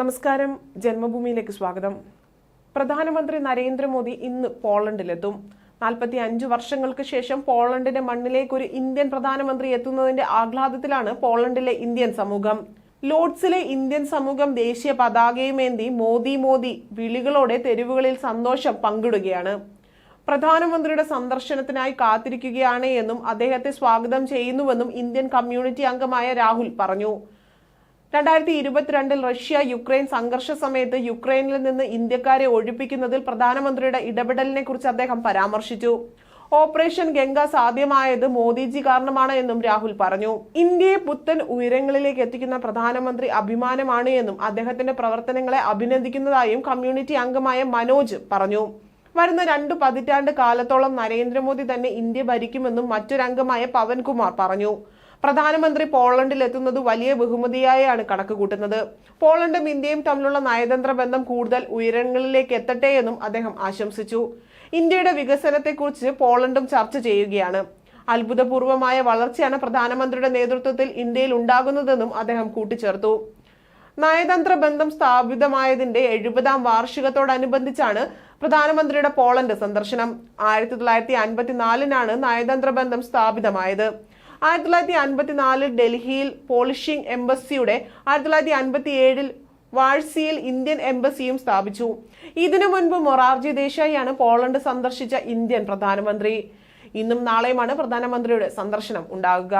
നമസ്കാരം. ജന്മഭൂമിയിലേക്ക് സ്വാഗതം. പ്രധാനമന്ത്രി നരേന്ദ്രമോദി ഇന്ന് പോളണ്ടിലെത്തും. നാൽപ്പത്തി അഞ്ച് വർഷങ്ങൾക്ക് ശേഷം പോളണ്ടിന്റെ മണ്ണിലേക്ക് ഒരു ഇന്ത്യൻ പ്രധാനമന്ത്രി എത്തുന്നതിന്റെ ആഹ്ലാദത്തിലാണ് പോളണ്ടിലെ ഇന്ത്യൻ സമൂഹം. ലോഡ്സിലെ ഇന്ത്യൻ സമൂഹം ദേശീയ പതാകയുമേന്തി മോദി മോദി വിളികളോടെ തെരുവുകളിൽ സന്തോഷം പങ്കിടുകയാണ്. പ്രധാനമന്ത്രിയുടെ സന്ദർശനത്തിനായി കാത്തിരിക്കുകയാണ് എന്നും അദ്ദേഹത്തെ സ്വാഗതം ചെയ്യുന്നുവെന്നും ഇന്ത്യൻ കമ്മ്യൂണിറ്റി അംഗമായ രാഹുൽ പറഞ്ഞു. രണ്ടായിരത്തി ഇരുപത്തിരണ്ടിൽ റഷ്യ യുക്രൈൻ സംഘർഷ സമയത്ത് യുക്രൈനിൽ നിന്ന് ഇന്ത്യക്കാരെ ഒഴിപ്പിക്കുന്നതിൽ പ്രധാനമന്ത്രിയുടെ ഇടപെടലിനെ കുറിച്ച് അദ്ദേഹം പരാമർശിച്ചു. ഓപ്പറേഷൻ ഗംഗ സാധ്യമായത് മോദിജി കാരണമാണ് എന്നും രാഹുൽ പറഞ്ഞു. ഇന്ത്യയെ പുത്തൻ ഉയരങ്ങളിലേക്ക് എത്തിക്കുന്ന പ്രധാനമന്ത്രി അഭിമാനമാണ് എന്നും അദ്ദേഹത്തിന്റെ പ്രവർത്തനങ്ങളെ അഭിനന്ദിക്കുന്നതായും കമ്മ്യൂണിറ്റി അംഗമായ മനോജ് പറഞ്ഞു. വരുന്ന രണ്ടു പതിറ്റാണ്ട് കാലത്തോളം നരേന്ദ്രമോദി തന്നെ ഇന്ത്യ ഭരിക്കുമെന്നും മറ്റൊരംഗമായ പവൻകുമാർ പറഞ്ഞു. പ്രധാനമന്ത്രി പോളണ്ടിൽ എത്തുന്നത് വലിയ ബഹുമതിയായാണ് കണക്ക് കൂട്ടുന്നത്. പോളണ്ടും ഇന്ത്യയും തമ്മിലുള്ള നയതന്ത്ര ബന്ധം കൂടുതൽ ഉയരങ്ങളിലേക്ക് എത്തട്ടെ എന്നും അദ്ദേഹം ആശംസിച്ചു. ഇന്ത്യയുടെ വികസനത്തെക്കുറിച്ച് പോളണ്ടും ചർച്ച ചെയ്യുകയാണ്. അത്ഭുതപൂർവമായ വളർച്ചയാണ് പ്രധാനമന്ത്രിയുടെ നേതൃത്വത്തിൽ ഇന്ത്യയിൽ ഉണ്ടാകുന്നതെന്നും അദ്ദേഹം കൂട്ടിച്ചേർത്തു. നയതന്ത്ര ബന്ധം സ്ഥാപിതമായതിന്റെ എഴുപതാം വാർഷികത്തോടനുബന്ധിച്ചാണ് പ്രധാനമന്ത്രിയുടെ പോളണ്ട് സന്ദർശനം. ആയിരത്തി തൊള്ളായിരത്തി അൻപത്തിനാലിനാണ് നയതന്ത്ര ബന്ധം സ്ഥാപിതമായത്. ആയിരത്തി തൊള്ളായിരത്തി അൻപത്തി നാലിൽ ഡൽഹിയിൽ പോളിഷിംഗ് എംബസിയുടെ ആയിരത്തി തൊള്ളായിരത്തി അൻപത്തി ഏഴിൽ വാഴ്സിയിൽ ഇന്ത്യൻ എംബസിയും സ്ഥാപിച്ചു. ഇതിനു മുൻപ് മൊറാർജി ദേശായിയാണ് പോളണ്ട് സന്ദർശിച്ച ഇന്ത്യൻ പ്രധാനമന്ത്രി. ഇന്നും നാളെയുമാണ് പ്രധാനമന്ത്രിയുടെ സന്ദർശനം ഉണ്ടാകുക.